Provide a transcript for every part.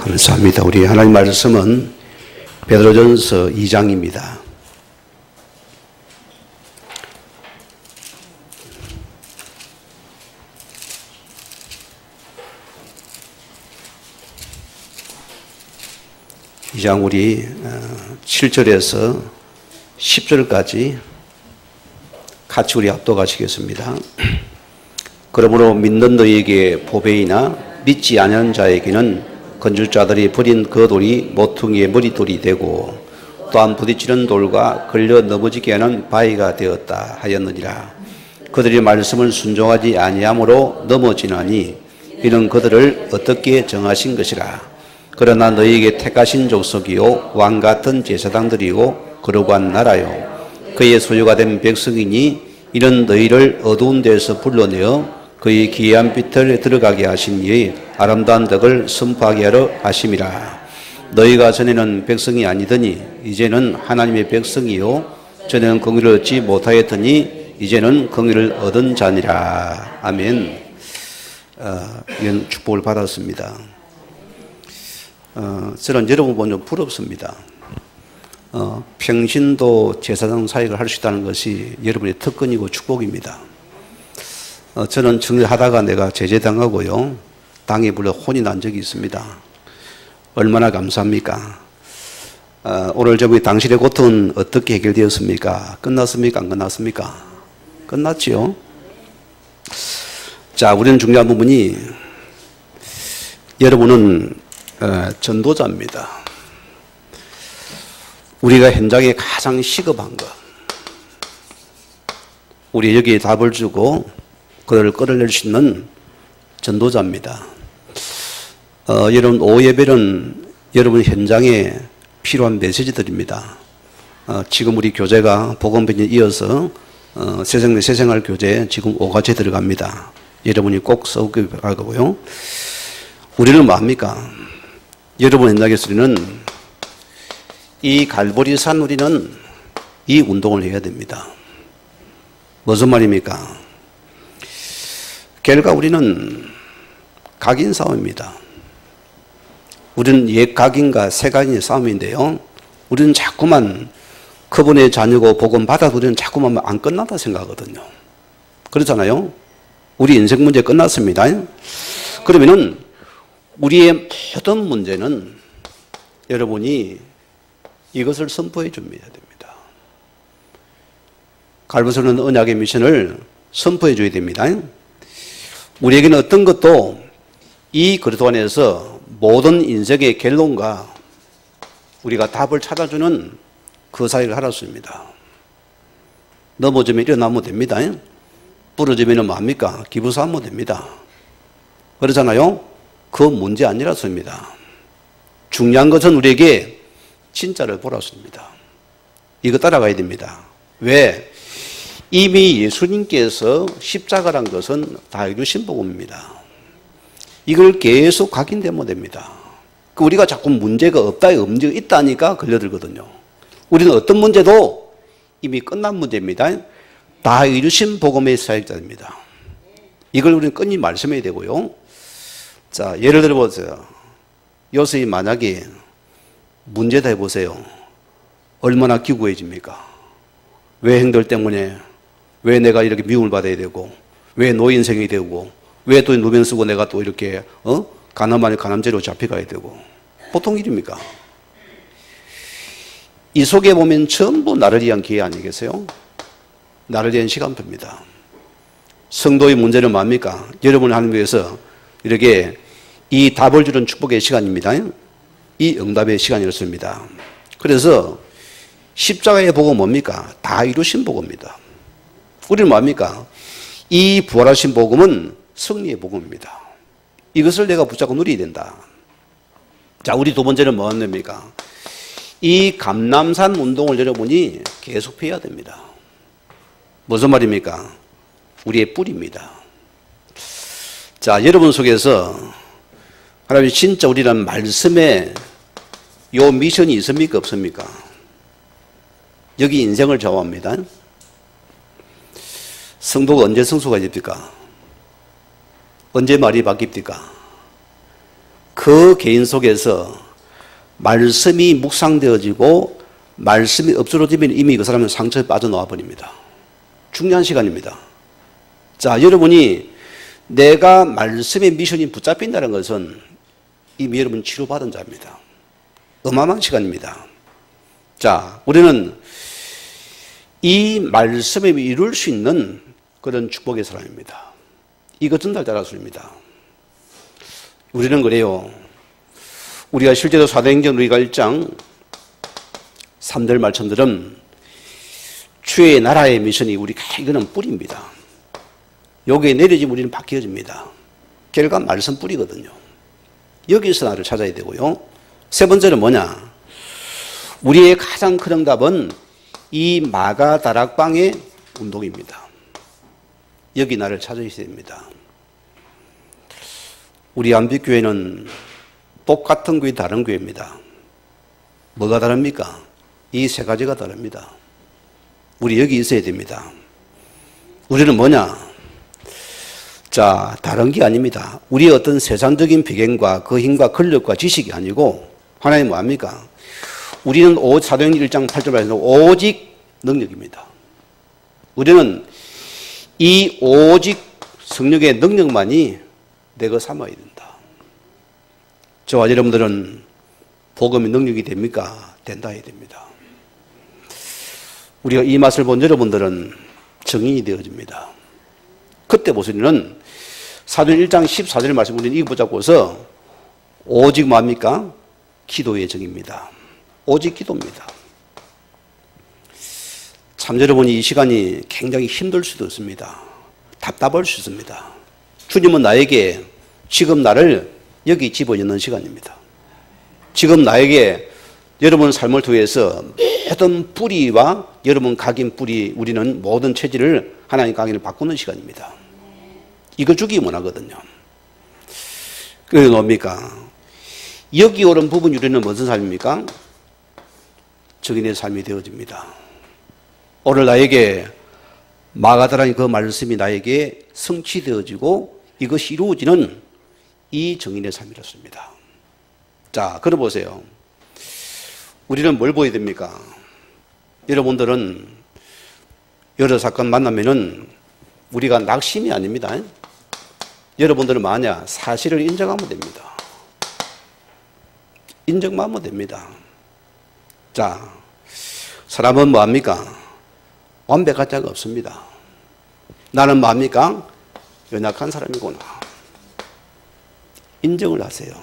감사합니다. 우리 하나님 말씀은 베드로전서 2장입니다. 이장 우리 7절에서 10절까지 같이 우리 합독하시겠습니다. 그러므로 믿는 너희에게 보배이나 믿지 않은 자에게는 건줄자들이 버린 그 돌이 모퉁이의 머리돌이 되고 또한 부딪히는 돌과 걸려 넘어지게 하는 바위가 되었다 하였느니라. 그들이 말씀을 순종하지 아니함으로 넘어지나니 이는 그들을 어떻게 정하신 것이라. 그러나 너희에게 택하신 족속이요 왕 같은 제사장들이요 거룩한 나라요 그의 소유가 된 백성이니 이는 너희를 어두운 데서 불러내어 그의 기이한 빛을 들어가게 하신 이의 아름다운 덕을 선포하게 하러 하심이라. 너희가 전에는 백성이 아니더니 이제는 하나님의 백성이요 전에는 공의를 얻지 못하였더니 이제는 공의를 얻은 자니라. 아멘. 어, 이런 축복을 받았습니다. 어, 저는 여러분 보면 부럽습니다. 어, 평신도 제사장 사역을 할 수 있다는 것이 여러분의 특권이고 축복입니다. 어, 저는 정리하다가 내가 제재당하고요. 당에 불러 혼이 난 적이 있습니다. 얼마나 감사합니까? 어, 오늘 저기 당신의 고통은 어떻게 해결되었습니까? 끝났습니까? 안 끝났습니까? 끝났지요? 자, 우리는 중요한 부분이 여러분은 어, 전도자입니다. 우리가 현장에 가장 시급한 것. 우리 여기에 답을 주고 그들을 끌어낼 수 있는 전도자입니다. 어, 여러분, 오예배는 여러분 현장에 필요한 메시지들입니다. 어, 지금 우리 교재가 복음편에 이어서 어, 세상 세생활 교재 지금 5가지 들어갑니다. 여러분이 꼭 써오기 바라고요. 우리는 뭐합니까? 여러분 옛날 예수리는 이 갈보리산 우리는 이 운동을 해야 됩니다. 무슨 말입니까? 결과 우리는 각인 싸움입니다. 우리는 옛 각인과 새 각인의 싸움인데요. 우리는 자꾸만 그분의 자녀고 복음 받아도 우리는 자꾸만 안 끝났다 생각하거든요. 그렇잖아요. 우리 인생 문제 끝났습니다. 그러면은 우리의 모든 문제는 여러분이 이것을 선포해 줍니다. 갈부서는 언약의 미션을 선포해 줘야 됩니다. 우리에게는 어떤 것도 이 그리스도 안에서 모든 인생의 결론과 우리가 답을 찾아주는 그 사이를 하라습니다 넘어지면 일어나면 됩니다. 부러지면 뭐합니까? 기부사하면 됩니다. 그렇잖아요? 그 문제 아니라서입니다. 중요한 것은 우리에게 진짜를 보라습니다. 이거 따라가야 됩니다. 왜? 이미 예수님께서 십자가란 것은 다 이루신 복음입니다. 이걸 계속 각인되면 됩니다. 그 우리가 자꾸 문제가 없다, 문제가 있다니까 걸려들거든요. 우리는 어떤 문제도 이미 끝난 문제입니다. 다 이루신 복음의 사역자입니다. 이걸 우리는 끊임 말씀해야 되고요. 자, 예를 들어 보세요. 요셉이 만약에 문제다 해보세요. 얼마나 기구해집니까? 왜 행들 때문에 왜 내가 이렇게 미움을 받아야 되고 왜 노인생이 되고 왜또 누명 쓰고 내가 또 이렇게 어? 가난만에 가남죄로 잡혀가야 되고 보통 일입니까? 이 속에 보면 전부 나를 위한 기회 아니겠어요? 나를 위한 시간표입니다. 성도의 문제는 뭡니까? 여러분 하나님께서 이렇게 이 답을 주는 축복의 시간입니다. 이 응답의 시간이었습니다. 그래서 십자가의 복은 뭡니까? 다 이루신 복입니다. 우리는 뭡니까? 이 부활하신 복음은 승리의 복음입니다. 이것을 내가 붙잡고 누려야 된다. 자, 우리 두 번째는 뭐였습니까? 이 감남산 운동을 여러분이 계속해야 됩니다. 무슨 말입니까? 우리의 뿌리입니다. 자, 여러분 속에서 하나님 진짜 우리란 말씀에 요 미션이 있습니까? 없습니까? 여기 인생을 좌우합니다. 성도가 언제 성수가 됩니까? 언제 말이 바뀝니까? 그 개인 속에서 말씀이 묵상되어지고 말씀이 엎드러지면 이미 그 사람은 상처에 빠져나와 버립니다. 중요한 시간입니다. 자, 여러분이 내가 말씀의 미션이 붙잡힌다는 것은 이미 여러분 치료받은 자입니다. 어마어마한 시간입니다. 자, 우리는 이 말씀에 이룰 수 있는 그런 축복의 사람입니다. 이것 전달자라서입니다. 우리는 그래요. 우리가 실제로 사도행전 우리가 1장 3절 말씀들은 주의 나라의 미션이 우리가 이거는 뿌리입니다. 여기에 내려지면 우리는 바뀌어집니다. 결과 말씀 뿌리거든요. 여기서 나를 찾아야 되고요. 세 번째는 뭐냐? 우리의 가장 큰 응답은 이 마가 다락방의 운동입니다. 여기 나를 찾아야 됩니다. 우리 안비교회는 똑같은 교회 다른 교회입니다. 뭐가 다릅니까? 이 세 가지가 다릅니다. 우리 여기 있어야 됩니다. 우리는 뭐냐? 자, 다른 게 아닙니다. 우리의 어떤 세상적인 배경과 그 힘과 권력과 지식이 아니고 하나님 뭐합니까? 우리는 오, 사도행전 1장 8절 말씀 오직 능력입니다. 우리는 이 오직 성령의 능력만이 내가 삼아야 된다. 저와 여러분들은 복음의 능력이 됩니까? 된다 해야 됩니다. 우리가 이 맛을 본 여러분들은 정인이 되어집니다. 그때 보시는 사도 1장 14절 말씀 우리는 이거 보자고서 오직 뭡니까? 기도의 정입니다. 오직 기도입니다. 참 여러분이 이 시간이 굉장히 힘들 수도 있습니다. 답답할 수 있습니다. 주님은 나에게 지금 나를 여기 집어넣는 시간입니다. 지금 나에게 여러분 삶을 통해서 모든 뿌리와 여러분 각인 뿌리 우리는 모든 체질을 하나님 각인을 바꾸는 시간입니다. 이거 주기 원하거든요. 그게 뭡니까? 여기 오른 부분 우리는 무슨 삶입니까? 적인의 삶이 되어집니다. 오늘 나에게 마가다라는 그 말씀이 나에게 성취되어지고 이것이 이루어지는 이 정인의 삶이었습니다. 자, 그럼 보세요. 우리는 뭘 보여야 됩니까? 여러분들은 여러 사건 만나면은 우리가 낙심이 아닙니다. 여러분들은 만약 사실을 인정하면 됩니다. 인정만 하면 됩니다. 자, 사람은 뭐합니까? 완벽할 자가 없습니다. 나는 뭐합니까? 연약한 사람이구나. 인정을 하세요.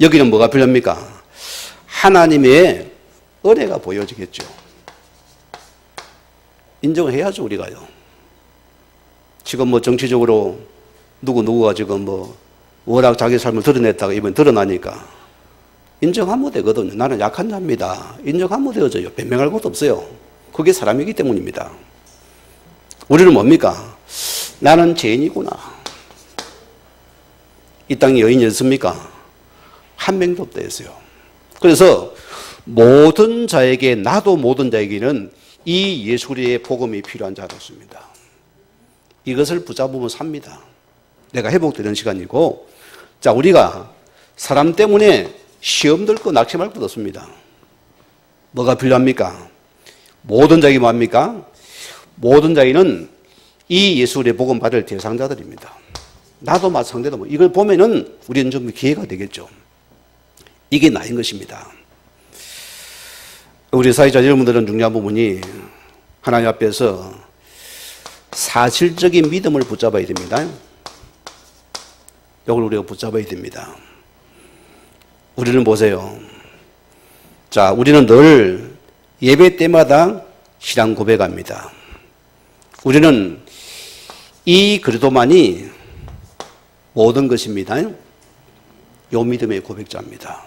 여기는 뭐가 필요합니까? 하나님의 은혜가 보여지겠죠. 인정을 해야죠, 우리가요. 지금 뭐 정치적으로 누구 누구가 지금 뭐 워낙 자기 삶을 드러냈다가 이번 드러나니까 인정하면 되거든요. 나는 약한 자입니다. 인정하면 되어져요. 변명할 것도 없어요. 그게 사람이기 때문입니다. 우리는 뭡니까? 나는 죄인이구나. 이 땅에 여인이 없습니까? 한 명도 없다 했어요. 그래서 모든 자에게 나도 모든 자에게는 이 예수의 복음이 필요한 자였습니다. 이것을 붙잡으면 삽니다. 내가 회복되는 시간이고, 자, 우리가 사람 때문에 시험 들고 낙심할 것 없습니다. 뭐가 필요합니까? 모든 자에게 뭐합니까? 모든 자에는 이 예수의 복음 받을 대상자들입니다. 나도 마찬가지다. 뭐 이걸 보면은 우리는 좀 기회가 되겠죠. 이게 나인 것입니다. 우리 사회자 여러분들은 중요한 부분이 하나님 앞에서 사실적인 믿음을 붙잡아야 됩니다. 이걸 우리가 붙잡아야 됩니다. 우리는 보세요. 자, 우리는 늘 예배 때마다 신앙 고백합니다. 우리는 이 그리도만이 모든 것입니다. 요 믿음의 고백자입니다.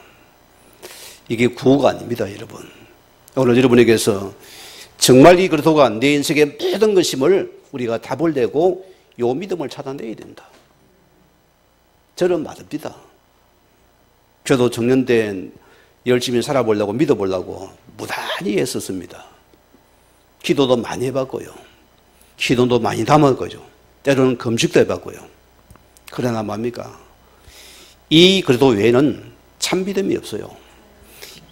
이게 구호가 아닙니다, 여러분. 오늘 여러분에게서 정말 이 그리도가 내 인생의 모든 것임을 우리가 답을 내고 요 믿음을 찾아내야 된다. 저는 맞습니다. 저도 때 열심히 살아보려고 믿어보려고 무단히 애썼습니다. 기도도 많이 해봤고요. 기도도 많이 담았고요. 때로는 금식도 해봤고요. 그러나 뭡니까? 이 그래도 외에는 참 믿음이 없어요.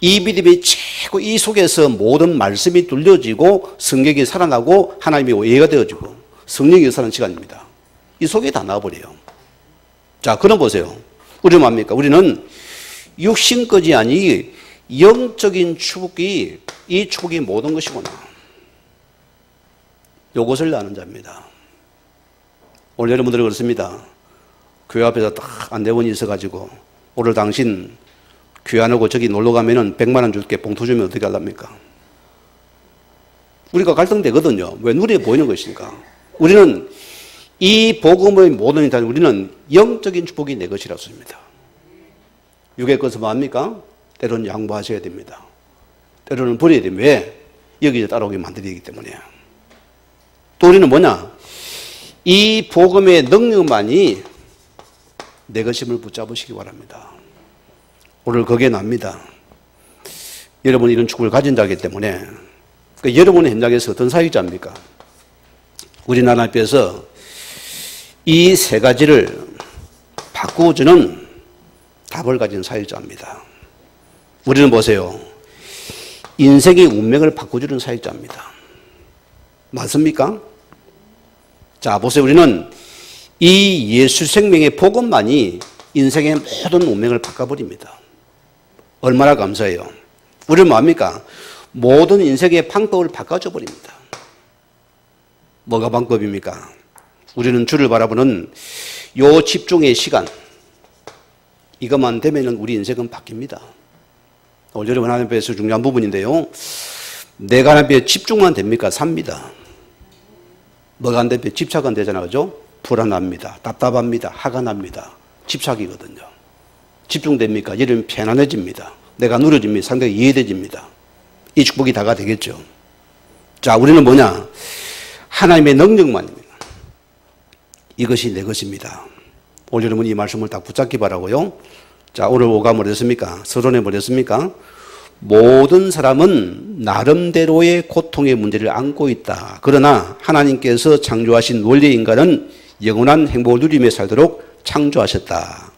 이 믿음이 최고 이 속에서 모든 말씀이 뚫려지고 성경이 살아나고 하나님이 오해가 되어지고 성령이 사는 시간입니다. 이 속에 다 나와버려요. 자, 그럼 보세요. 우리는 뭡니까? 우리는 육신까지 아니 영적인 축복이 이 축복이 모든 것이구나. 요것을 아는 자입니다. 오늘 여러분들은 그렇습니다. 교회 앞에서 딱 안대원이 있어가지고 오늘 당신 교회 안 오고 저기 놀러 가면은 100만 원 줄게 봉투 주면 어떻게 할랍니까? 우리가 갈등되거든요. 왜 눈에 보이는 것이니까. 우리는 이 복음의 모든 이다 우리는 영적인 축복이 내 것이라 씁니다. 육의 것은 뭐합니까? 때로는 양보하셔야 됩니다. 때로는 버려야 됩니다. 왜? 여기 따라오게 만들기 때문에. 또 우리는 뭐냐? 이 복음의 능력만이 내 것임을 붙잡으시기 바랍니다. 오늘 거기에 납니다. 여러분 이런 축복을 가진 자이기 때문에 그러니까 여러분의 현장에서 어떤 사역자입니까? 우리나라 앞에서 이 세 가지를 바꾸어주는 답을 가진 사역자입니다. 우리는 보세요. 인생의 운명을 바꿔주는 사역자입니다. 맞습니까? 자, 보세요. 우리는 이 예수 생명의 복음만이 인생의 모든 운명을 바꿔버립니다. 얼마나 감사해요. 우리는 뭐합니까? 모든 인생의 방법을 바꿔줘 버립니다. 뭐가 방법입니까? 우리는 주를 바라보는 요 집중의 시간. 이것만 되면 우리 인생은 바뀝니다. 오늘 여러분 하나님 앞에서 중요한 부분인데요. 내가 하나님 앞에 집중만 됩니까? 삽니다. 뭐가 안 되면 집착 안 되잖아요. 그죠? 불안합니다. 답답합니다. 화가 납니다. 집착이거든요. 집중됩니까? 이러면 편안해집니다. 내가 누려집니다. 상당히 이해돼집니다. 이 축복이 다가 되겠죠. 자, 우리는 뭐냐? 하나님의 능력만입니다. 이것이 내 것입니다. 오늘 여러분 이 말씀을 다 붙잡기 바라고요. 자, 오늘 오가 뭐랬습니까? 서론에 뭐랬습니까? 모든 사람은 나름대로의 고통의 문제를 안고 있다. 그러나 하나님께서 창조하신 원래 인간은 영원한 행복을 누리며 살도록 창조하셨다.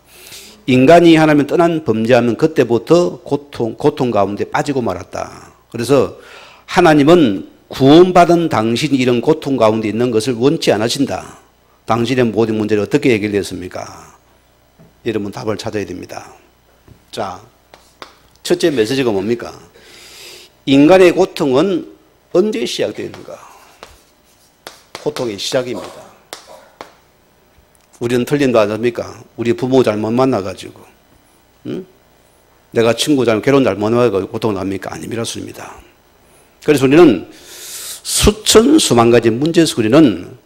인간이 하나님 떠난 범죄하면 그때부터 고통, 고통 가운데 빠지고 말았다. 그래서 하나님은 구원받은 당신이 이런 고통 가운데 있는 것을 원치 않으신다. 당신의 모든 문제를 어떻게 해결했습니까? 여러분 답을 찾아야 됩니다. 자, 첫째 메시지가 뭡니까? 인간의 고통은 언제 시작되는가? 고통의 시작입니다. 우리는 틀린 거 아닙니까? 우리 부모 잘못 만나가지고, 응? 내가 친구 잘못, 결혼 잘못 만나가지고 고통 납니까? 아니라습니다 그래서 우리는 수천, 수만 가지 문제에서 우리는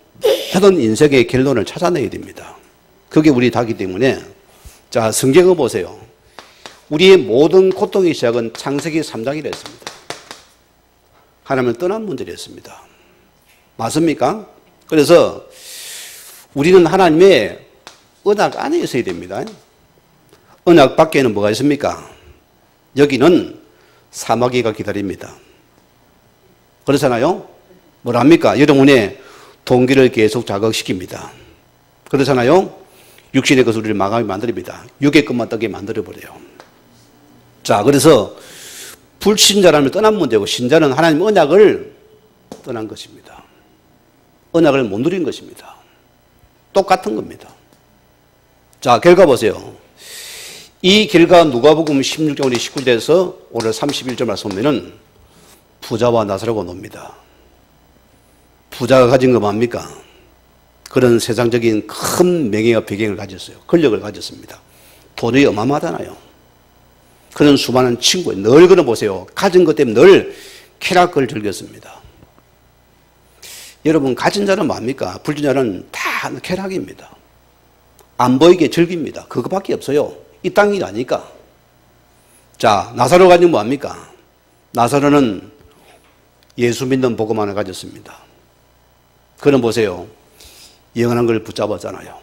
모든 인생의 결론을 찾아내야 됩니다. 그게 우리 다기 때문에, 자, 성경을 보세요. 우리의 모든 고통의 시작은 창세기 3장이라 했습니다. 하나님을 떠난 문제를 했습니다. 맞습니까? 그래서 우리는 하나님의 언약 안에 있어야 됩니다. 언약 밖에는 뭐가 있습니까? 여기는 사마귀가 기다립니다. 그렇잖아요? 뭐랍니까? 여러분의 동기를 계속 자극시킵니다. 그렇잖아요? 육신의 것을 우리를 마감히 만듭니다. 육의 것만 떠게 만들어버려요. 자, 그래서 불신자라면 떠난 문제고 신자는 하나님 언약을 떠난 것입니다. 언약을 못 누린 것입니다. 똑같은 겁니다. 자, 결과 보세요. 이 결과 누가복음 16장 19절에서 오늘 31절 말씀 보면은 부자와 나사로가 놉니다. 부자가 가진 거 뭡니까? 그런 세상적인 큰 명예와 배경을 가졌어요. 권력을 가졌습니다. 돈이 어마어마하잖아요. 그런 수많은 친구, 늘 그런 보세요. 가진 것 때문에 늘 쾌락을 즐겼습니다. 여러분, 가진 자는 뭡니까? 불진 자는 다 쾌락입니다. 안 보이게 즐깁니다. 그거밖에 없어요. 이 땅이 아니까. 자, 나사로 가진 뭡니까? 나사로는 예수 믿는 복음 을 가졌습니다. 그럼 보세요. 영원한 걸 붙잡았잖아요.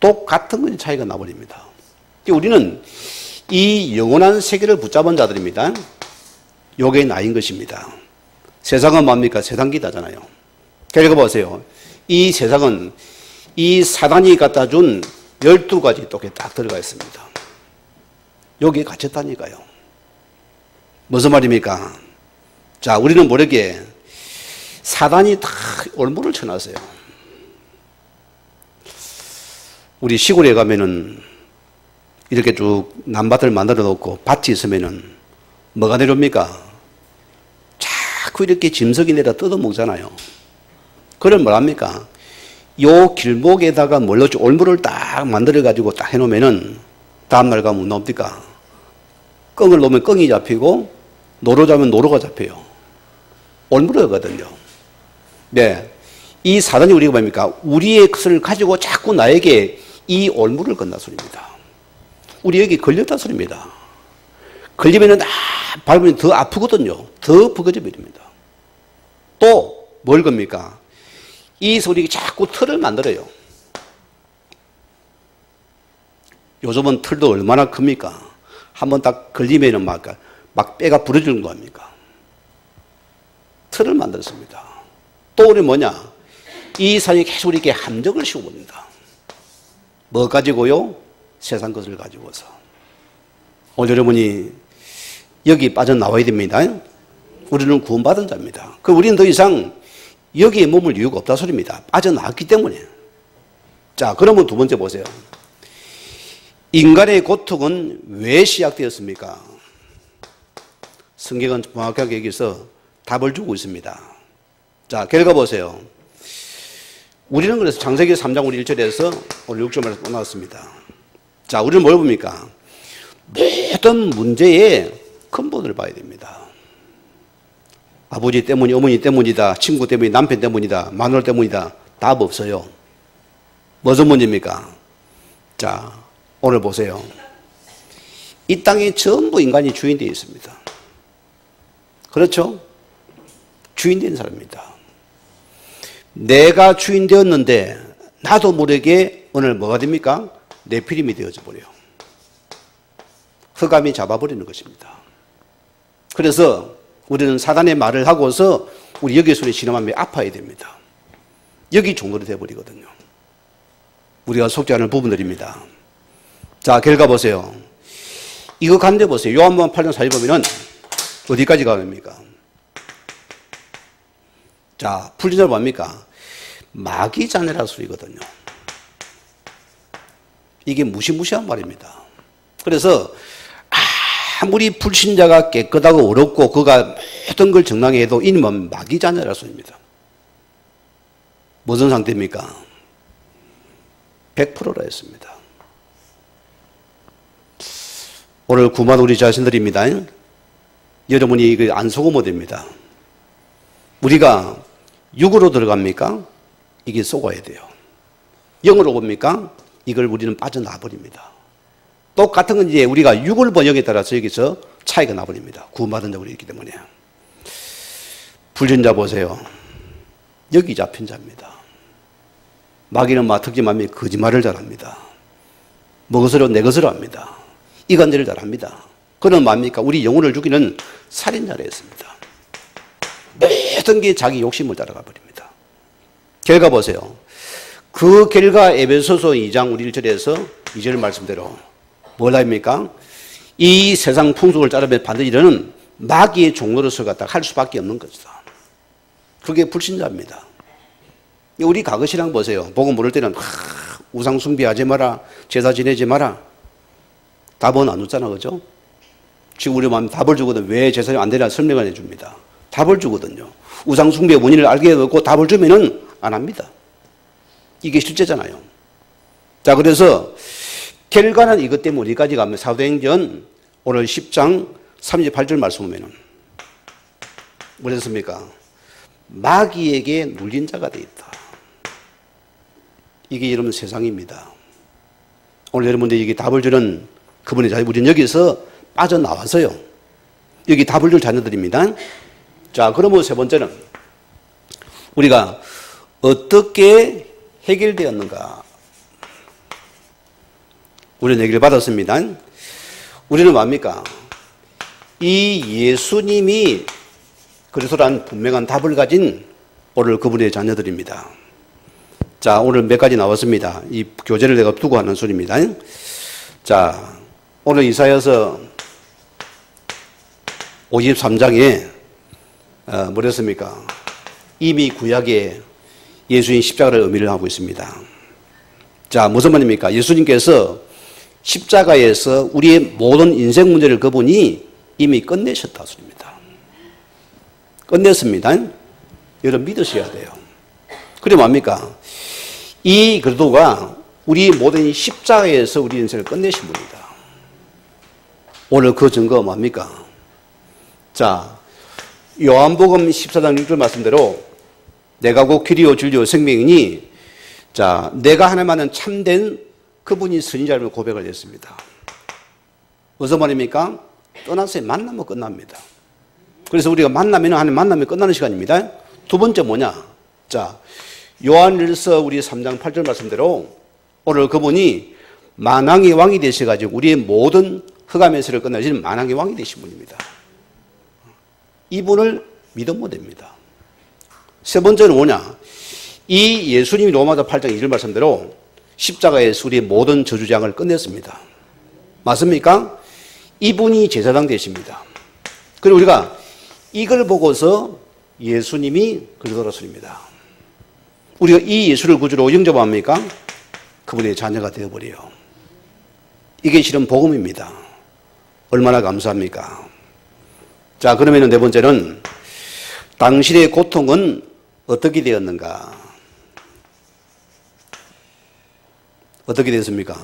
똑같은 건 차이가 나버립니다. 우리는 이 영원한 세계를 붙잡은 자들입니다. 요게 나인 것입니다. 세상은 뭡니까? 세상 기다잖아요. 결과 보세요. 이 세상은 이 사단이 갖다 준 12가지 똑에 딱 들어가 있습니다. 여기에 갇혔다니까요. 무슨 말입니까? 자, 우리는 모르게 사단이 다 올무를 쳐놨어요. 우리 시골에 가면은 이렇게 쭉 남밭을 만들어 놓고 밭이 있으면은 뭐가 내려옵니까? 자꾸 이렇게 짐석이 내려 뜯어 먹잖아요. 그럼 뭐합니까? 요 길목에다가 뭘 넣지? 올무를 딱 만들어 가지고 딱 해놓으면은 다음날 가면 뭡니까? 껑을 놓으면 껑이 잡히고 노로 잡으면 노로가 잡혀요. 올무르거든요. 네. 이 사단이 우리가 뭡니까? 우리의 것을 가지고 자꾸 나에게 이 올무를 건다 소리입니다. 우리 여기 걸렸다 소리입니다. 걸리면은 아, 밟으면 더 아프거든요. 더 부거져 버립니다. 또 뭘 겁니까? 이 소리가 자꾸 틀을 만들어요. 요즘은 틀도 얼마나 큽니까? 한번 딱 걸리면은 막, 막 뼈가 부러지는 거 아닙니까? 틀을 만들었습니다. 또 우리 뭐냐? 이 사람이 계속 이렇게 함정을 씌워봅니다. 뭐 가지고요? 세상 것을 가지고서. 오늘 여러분이 여기 빠져나와야 됩니다. 우리는 구원받은 자입니다. 그 우리는 더 이상 여기에 머물 이유가 없다 소리입니다. 빠져나왔기 때문에. 자, 그러면 두 번째 보세요. 인간의 고통은 왜 시작되었습니까? 성경은 정확하게 여기서 답을 주고 있습니다. 자, 결과 보세요. 우리는 그래서 창세기 3장 우리 1절에서 오늘 6절에서 또 나왔습니다. 자, 우리는 뭘 봅니까? 모든 문제의 근본을 봐야 됩니다. 아버지 때문이 어머니 때문이다. 친구 때문이 남편 때문이다. 마누라 때문이다. 답 없어요. 무슨 문제입니까? 자, 오늘 보세요. 이 땅에 전부 인간이 주인되어 있습니다. 그렇죠? 주인된 사람입니다. 내가 주인 되었는데 나도 모르게 오늘 뭐가 됩니까? 내피림이 되어져 버려요. 흑암이 잡아버리는 것입니다. 그래서 우리는 사단의 말을 하고서 우리 여기 소리 지나면 아파야 됩니다. 여기 종로이 되어버리거든요. 우리가 속지 않을 부분들입니다. 자, 결과 보세요. 이거 간데 보세요. 요한복음 8장 4절 보면은 어디까지 가입니까? 자, 풀린 절 뭡니까? 마귀 자네라 소리거든요. 이게 무시무시한 말입니다. 그래서 아무리 불신자가 깨끗하고 어렵고 그가 모든 걸 정당해도 이님은 마귀 자녀라 소리입니다. 무슨 상태입니까? 100%라 했습니다. 오늘 구만 우리 자신들입니다. 여러분이 이거 안 속으면 됩니다. 우리가 육으로 들어갑니까? 이게 속아야 돼요. 영으로 봅니까? 이걸 우리는 빠져나 버립니다. 똑같은 건 이제 우리가 육을 번역에 따라서 여기서 차이가 나버립니다. 구원받은 자 우리 있기 때문에. 불전자 보세요. 여기 잡힌 자입니다. 마귀는 마 특징하면 거짓말을 잘합니다. 먹으으로 내 것으로 합니다. 이간질을 잘합니다. 그는 뭡니까? 우리 영혼을 죽이는 살인자를 했습니다. 모든 게 자기 욕심을 따라가 버립니다. 결과 보세요. 그 결과 에베소서 2장 우리 1절에서 2절 말씀대로 뭘 합니까? 이 세상 풍속을 따르면 반드시 이는 마귀의 종로로서 갖다 할 수밖에 없는 것이다. 그게 불신자입니다. 우리 과거 신앙 보세요. 복음 모를 때는 하, 우상 숭배하지 마라, 제사 지내지 마라. 답은 안 웃잖아, 그죠? 지금 우리 마음 답을 주거든. 왜 제사를 안 되나 설명을 해 줍니다. 답을 주거든요. 우상 숭배 원인을 알게 되고 답을 주면은 안 합니다. 이게 실제잖아요. 자, 그래서 결과는 이것 때문에 어디까지 가면 사도행전 오늘 10장 38절 말씀 보면은 뭐랬습니까? 마귀에게 눌린 자가 되어 있다. 이게 여러분 세상입니다. 오늘 여러분들 에게 답을 주는 그분의 자녀, 우리는 여기서 빠져나와서요. 여기 답을 줄 자녀들입니다. 자, 그러면 세 번째는 우리가 어떻게 해결되었는가? 우리는 얘기를 받았습니다. 우리는 뭡니까? 이 예수님이 그리스도란 분명한 답을 가진 오늘 그분의 자녀들입니다. 자, 오늘 몇 가지 나왔습니다. 이 교재를 내가 두고 하는 소리입니다. 자, 오늘 이사여서 53장에 어, 뭐랬습니까? 이미 구약에 예수님 십자가를 의미를 하고 있습니다. 자, 무슨 말입니까? 예수님께서 십자가에서 우리의 모든 인생 문제를 그분이 이미 끝내셨다 소리입니다. 끝냈습니다. 여러분 믿으셔야 돼요. 그래 뭡니까? 이 그리도가 우리 모든 십자가에서 우리 인생을 끝내신 분이다. 오늘 그 증거가 뭡니까? 자, 요한복음 14장 6절 말씀대로 내가 곧 길이요 진리요 생명이니 자, 내가 하나만은 참된 그분이 선지자를 고백을 했습니다. 무슨 말입니까? 떠났어요. 만나면 끝납니다. 그래서 우리가 만나면 하는 만나면 끝나는 시간입니다. 두 번째 뭐냐? 자, 요한일서 우리 3장 8절 말씀대로 오늘 그분이 만왕의 왕이 되셔가지고 우리의 모든 흑암에서를 끝내신 만왕의 왕이 되신 분입니다. 이분을 믿으면 못 됩니다. 세 번째는 뭐냐? 이 예수님이 로마서 8장 2절 말씀대로 십자가에서 우리의 모든 저주장을 끝냈습니다. 맞습니까? 이분이 제사장 되십니다. 그리고 우리가 이걸 보고서 예수님이 그러더라습니다. 우리가 이 예수를 구주로 영접합니까? 그분의 자녀가 되어버려요. 이게 실은 복음입니다. 얼마나 감사합니까? 자, 그러면 네 번째는 당신의 고통은 어떻게 되었는가? 어떻게 됐습니까?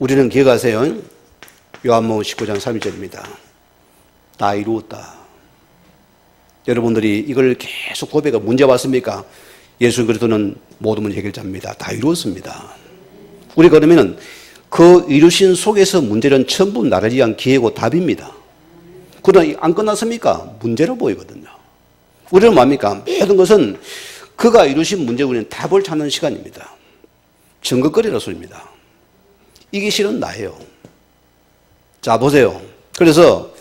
우리는 기억하세요. 요한복음 19장 3절입니다. 다 이루었다. 여러분들이 이걸 계속 고백하 문제 왔습니까? 예수 그리스도는 모든 문제 해결자입니다. 다 이루었습니다. 우리 그러면은 그 이루신 속에서 문제는 전부 나를 위한 기회고 답입니다. 그러나 안 끝났습니까? 문제로 보이거든요. 우리는 뭡니까? 모든 것은 그가 이루신 문제 우리는 답을 찾는 시간입니다. 증거거리라 소리입니다. 이게 실은 나예요. 자, 보세요. 그래서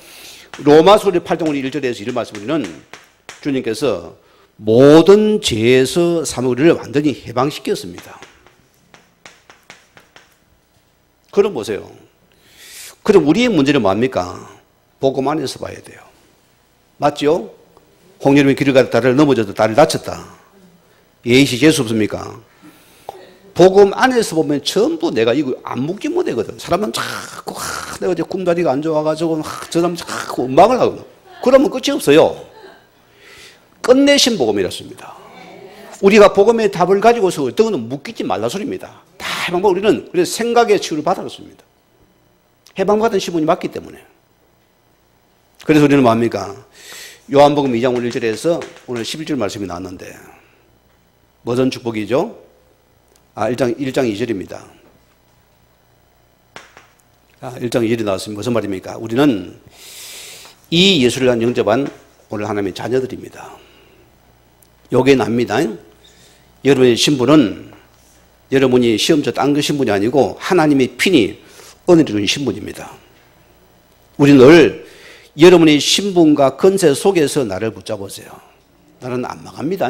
로마서리 8장 1절에서 이런 말씀드리는 주님께서 모든 죄에서 사무리를 완전히 해방시켰습니다. 그럼 보세요. 그럼 우리의 문제는 뭡니까? 복음 안에서 봐야 돼요. 맞죠? 홍여름이 길을 가다 다리를 넘어져도 다리를 다쳤다. 예의시 재수 없습니까? 복음 안에서 보면 전부 내가 이거 안 묻기 못하거든. 사람은 자꾸 하, 내가 이제 꿈다리가 안 좋아가지고 하, 저 사람 자꾸 음악을 하거든. 그러면 끝이 없어요. 끝내신 복음이었습니다. 우리가 복음의 답을 가지고서 어떤 거는 묻기지 말라 소리입니다. 다 해방받 우리는 그래서 생각의 치유를 받았습니다. 해방받은 시분이 맞기 때문에. 그래서 우리는 뭡니까? 요한복음 2장 1절에서 오늘 11절 말씀이 나왔는데 무슨 축복이죠? 아, 1장, 1장 2절입니다. 아, 1장 2절이 나왔습니다. 무슨 말입니까? 우리는 이 예수를 한 영접한 오늘 하나님의 자녀들입니다. 요게 납니다. 여러분의 신분은 여러분이 시험저 딴그 신분이 아니고 하나님의 핀이 은혜를 준 신분입니다. 우리 늘 여러분의 신분과 건세 속에서 나를 붙잡으세요. 나는 안 망합니다.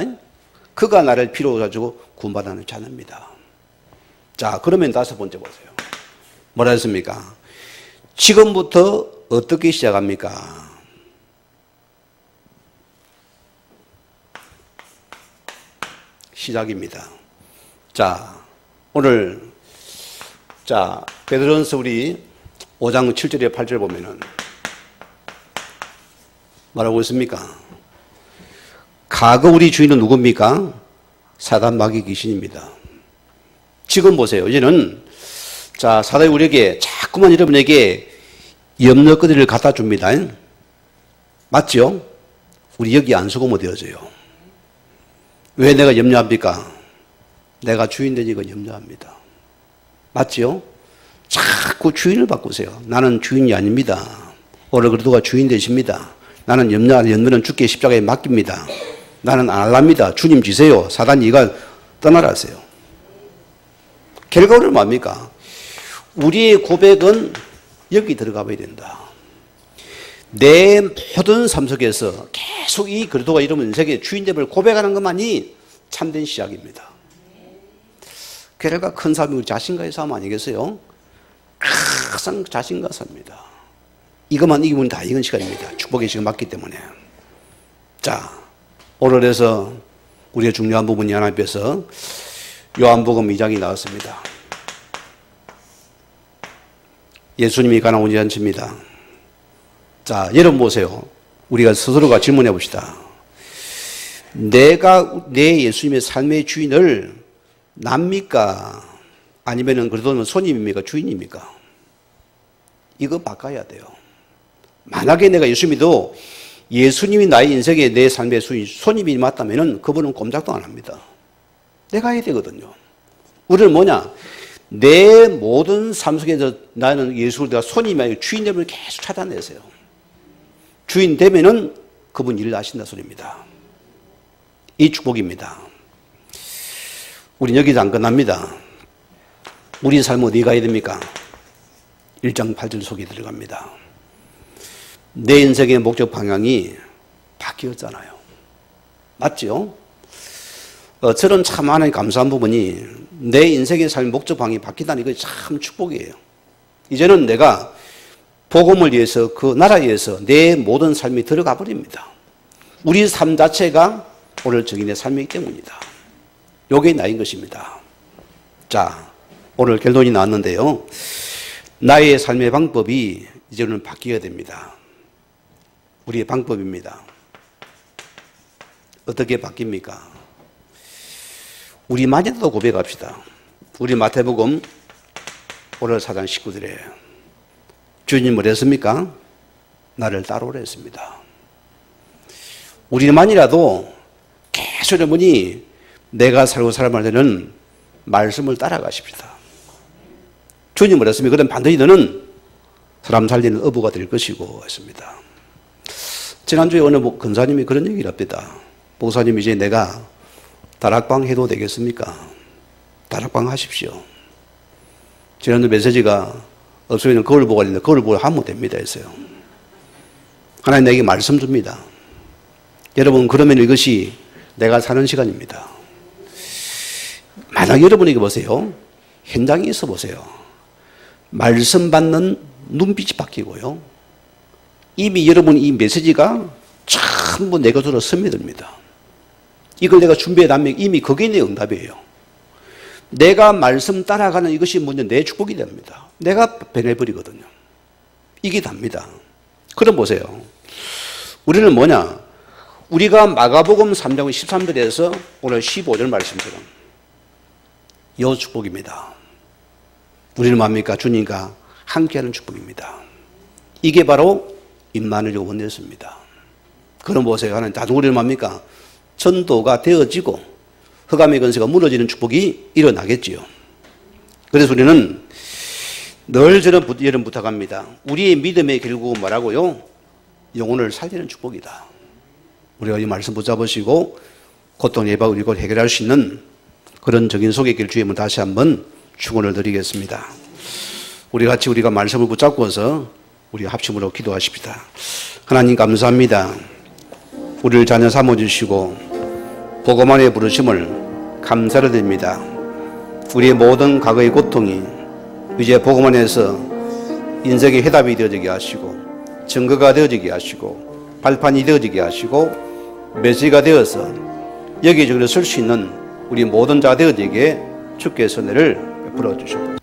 그가 나를 필요로 가지고 구원받는 자녀입니다. 자, 그러면 다섯 번째 보세요. 뭐라 했습니까? 지금부터 어떻게 시작합니까? 시작입니다. 자, 오늘 자, 베드로전서 우리 5장 7절에 8절 보면은 말하고 있습니까? 과거 우리 주인은 누굽니까? 사단 마귀 귀신입니다. 지금 보세요. 이제는 자 사단이 우리에게 자꾸만 여러분에게 염려거리를 갖다 줍니다. 맞죠? 우리 여기 안 속으면 되어져요. 왜 내가 염려합니까? 내가 주인 되니까 염려합니다. 맞죠? 자꾸 주인을 바꾸세요. 나는 주인이 아닙니다. 오늘 그래도가 주인 되십니다. 나는 염려, 염려는 죽게 십자가에 맡깁니다. 나는 안 할랍니다. 주님 지세요. 사단이 이가 떠나라 하세요. 결과는 뭡니까? 우리의 고백은 여기 들어가 봐야 된다. 내 모든 삶 속에서 계속 이 그리도가 이러면 인생의 주인됨을 고백하는 것만이 참된 시작입니다. 결과 큰 삶이 우리 자신과의 삶 아니겠어요? 항상 자신과 삽니다. 이것만 이기면 다 이건 시간입니다. 축복의 시간 맞기 때문에. 자, 오늘 해서 우리의 중요한 부분이 하나님께서 요한복음 2장이 나왔습니다. 예수님이 가나 온지 잔치입니다. 자, 여러분 보세요. 우리가 스스로가 질문해 봅시다. 내가 내 예수님의 삶의 주인을 납니까? 아니면은 그래도 손님입니까? 주인입니까? 이거 바꿔야 돼요. 만약에 내가 예수님도 예수님이 나의 인생의 내 삶의 손님이 맞다면은 그분은 꼼짝도 안 합니다. 내가 해야 되거든요. 우리는 뭐냐? 내 모든 삶 속에서 나는 예수를 내가 손님이 아니고 주인 되면 계속 찾아내세요. 주인 되면은 그분 일을 하신다 소리입니다. 이 축복입니다. 우리 여기서 안 끝납니다. 우리 삶 어디 가야 됩니까? 1장 8절 속에 들어갑니다. 내 인생의 목적 방향이 바뀌었잖아요. 맞죠? 어, 저는 참 하나님 감사한 부분이 내 인생의 삶의 목적 방향이 바뀌다는 이거 참 축복이에요. 이제는 내가 복음을 위해서 그 나라에 위해서 내 모든 삶이 들어가 버립니다. 우리 삶 자체가 오늘 적인의 삶이기 때문이다. 요게 나인 것입니다. 자, 오늘 결론이 나왔는데요. 나의 삶의 방법이 이제는 바뀌어야 됩니다. 우리의 방법입니다. 어떻게 바뀝니까? 우리만이라도 고백합시다. 우리 마태복음 오늘 사장 식구들의 주님 뭐랬습니까? 나를 따라오라 했습니다. 우리만이라도 계속 여러분이 내가 살고 살아갈 때는 말씀을 따라가십시다. 주님 뭐랬습니까? 그럼 반드시 너는 사람 살리는 어부가 될 것이고 했습니다. 지난주에 어느 근사님이 그런 얘기를 합니다. 목사님 이제 내가 다락방 해도 되겠습니까? 다락방 하십시오. 지난주 메시지가 없으면 거울 보고 있는데 거울 보고 하면 됩니다 했어요. 하나님 내게 말씀 줍니다. 여러분 그러면 이것이 내가 사는 시간입니다. 만약 여러분에게 보세요. 현장에 있어 보세요. 말씀 받는 눈빛이 바뀌고요. 이미 여러분 이 메시지가 전부 내 것으로 스며듭니다. 이걸 내가 준비해 놨면 이미 그게 내 응답이에요. 내가 말씀 따라가는 이것이 먼저 내 축복이 됩니다. 내가 변해버리거든요. 이게 답니다. 그럼 보세요. 우리는 뭐냐? 우리가 마가복음 3장 13절에서 오늘 15절 말씀처럼 요 축복입니다. 우리는 뭡니까? 주님과 함께하는 축복입니다. 이게 바로 임만을 원했습니다. 그럼 보세요. 하나님 우리는 뭡니까? 전도가 되어지고 흑암의 건세가 무너지는 축복이 일어나겠지요. 그래서 우리는 늘 저는 여러분 부탁합니다. 우리의 믿음의 결국은 뭐라고요? 영혼을 살리는 축복이다. 우리가 이 말씀 붙잡으시고 고통 예방 그리고 해결할 수 있는 그런 적인 속의 길 주임을 다시 한번 축원을 드리겠습니다. 우리 같이 우리가 말씀을 붙잡고서 우리 합심으로 기도하십니다. 하나님 감사합니다. 우리를 자녀 삼아 주시고 보고만의 부르심을 감사를 드립니다. 우리의 모든 과거의 고통이 이제 보고만에서 인생의 해답이 되어지게 하시고 증거가 되어지게 하시고 발판이 되어지게 하시고 메시가 되어서 여기저기 쓸수 있는 우리 모든 자 되어지게 주께서 내를 베풀어 주시옵소서.